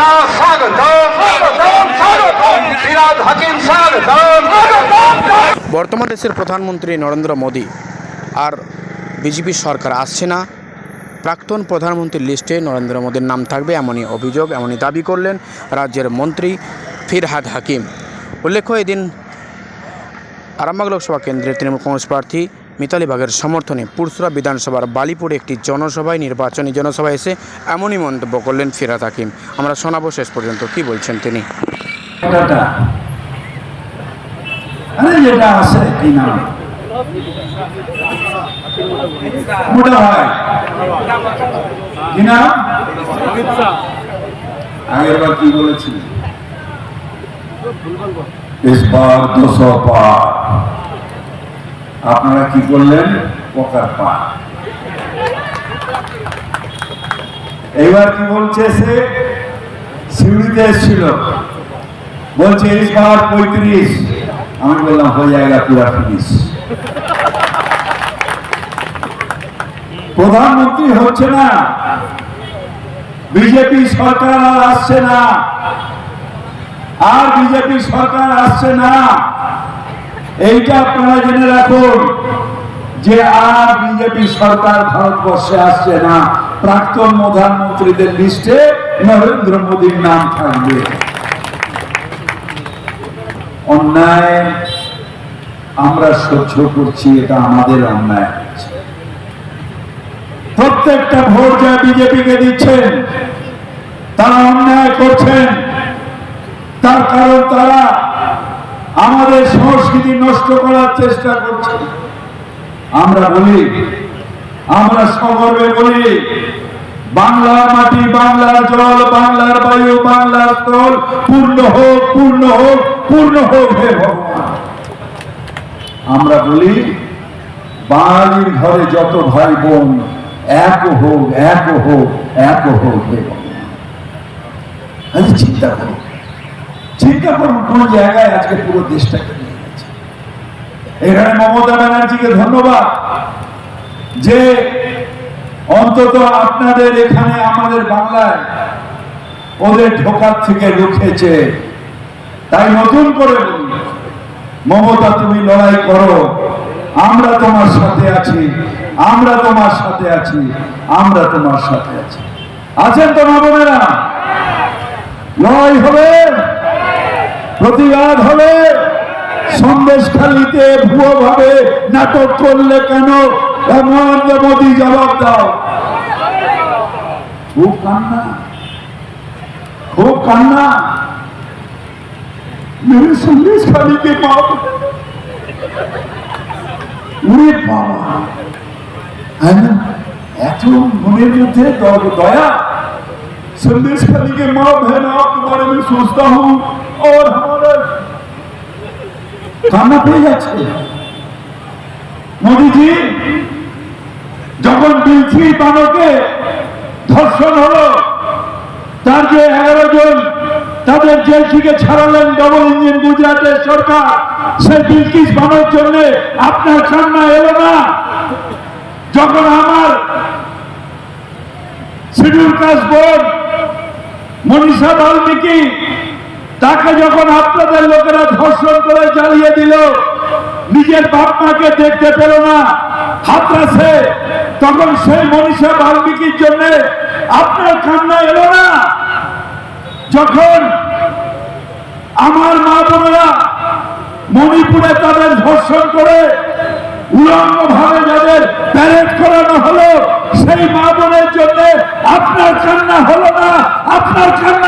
মিনা বর্তমান দেশের প্রধানমন্ত্রী নরেন্দ্র মোদী আর বিজেপি সরকার আসছে না। প্রাক্তন প্রধানমন্ত্রীর লিস্টে নরেন্দ্র মোদীর নাম থাকবে এমনই অভিযোগ, এমনই দাবি করলেন রাজ্যের মন্ত্রী ফিরহাদ হাকিম। উল্লেখ্য, এদিন আরামবাগ লোকসভা কেন্দ্রের তৃণমূল কংগ্রেস প্রার্থী মিতালি বাগের সমর্থনে পুরসুরা বিধানসভার বালিপুরে একটি জনসভায় নির্বাচনী জনসভায় এসে এমনই মন্তব্য করলেন ফিরহাদ হাকিম আমরা শোনাবো শেষ পর্যন্ত কি বলছেন তিনি টাকাটা আরে যেটা আছে কি নাম মোটা ভাই কি নাম আগের বার কি বলেছিলেন इस बार दो सौ पार আপনারা কি করলেন পোকার পার এইবার কি বলছে সে? বলছে পঁয়ত্রিশ। আমি বললাম, হয়ে যায়গা পুরা ফিনিশ প্রধানমন্ত্রী হচ্ছে না। বিজেপি সরকার আর আসছে না। আর বিজেপি সরকার আসছে না। এইটা আপনারা জেনে রাখুন যে আর বিজেপি সরকার ভারতবর্ষে আসছে না, প্রাক্তন প্রধানমন্ত্রীদের লিস্টে নরেন্দ্র মোদীর নাম থাকবে। অন্যায় আমরা সহ্য করছি, এটা আমাদের অন্যায়। প্রত্যেকটা ভোট যা বিজেপিকে দিচ্ছেন, তারা অন্যায় করছেন তার কারণ তারা আমাদের সংস্কৃতি নষ্ট করার চেষ্টা করছে আমরা বলি, আমরা সগর্বে বলি বাংলার মাটি বাংলার জল, বাংলার বায়ু, বাংলার স্থল, পূর্ণ হোক পূর্ণ হোক পূর্ণ হোক হে ভগবান। আমরা বলি, বাঙালির ঘরে যত ভাই বোন, এক হোক এক হোক এক হোক হে ভগবান। চিন্তা করুন চিন্তা করুন কোন জায়গায় আজকে পুরো দেশটাকে এখানে মমতা ব্যানার্জিকে ধন্যবাদ যে অন্তত আপনাদের এখানে আমাদের বাংলায় ওদের ঢোকার থেকে রুখেছে তাই নতুন করে মমতা তুমি লড়াই করো, আমরা তোমার সাথে আছি, আমরা তোমার সাথে আছি, আমরা তোমার সাথে আছি। আছেন তো মা বোনেরা? লড়াই হবে, প্রতিবাদ হবে। সন্দেশ খালিতে ভুয়ো ভাবে নাটক করলে কেন নরেন্দ্র মোদী জবাব দাও খুব কান্না খুব কান্না মেরে সন্দেশ খালিকে পাও উরে বাবা হ্যাঁ না? এত মনের মধ্যে দ- দয়া संदेश खाली के माँ बहन आपके बारे में सोचता हूँ और हमारा কান্না পেয়ে যাচ্ছে। মোদিজি, যখন বিলছি বানকে ধর্ষণ হলো, তার যে এগারো জন তাদের জেল থেকে ছাড়ালেন ডবল ইঞ্জিন গুজরাটের সরকার, সেই বিলকিস বানোর জন্য আপনার কান্না এলো না? যখন আমার schedule caste board Manisha Balmiki তাকে যখন আপনাদের লোকেরা ধর্ষণ করে জ্বালিয়ে দিল, নিজের বাপ মাকে দেখতে পেল না হাতরাসে তখন সেই মনীষা বাল্মীকির জন্য আপনার কান্না এলো না? যখন আমার মা বোনেরা মণিপুরে তাদের ধর্ষণ করে উলঙ্গ ভাবে যাদের প্যারেড করানো হলো, সেই মা বোনের জন্য আপনার কান্না হলো না, আপনার কান্না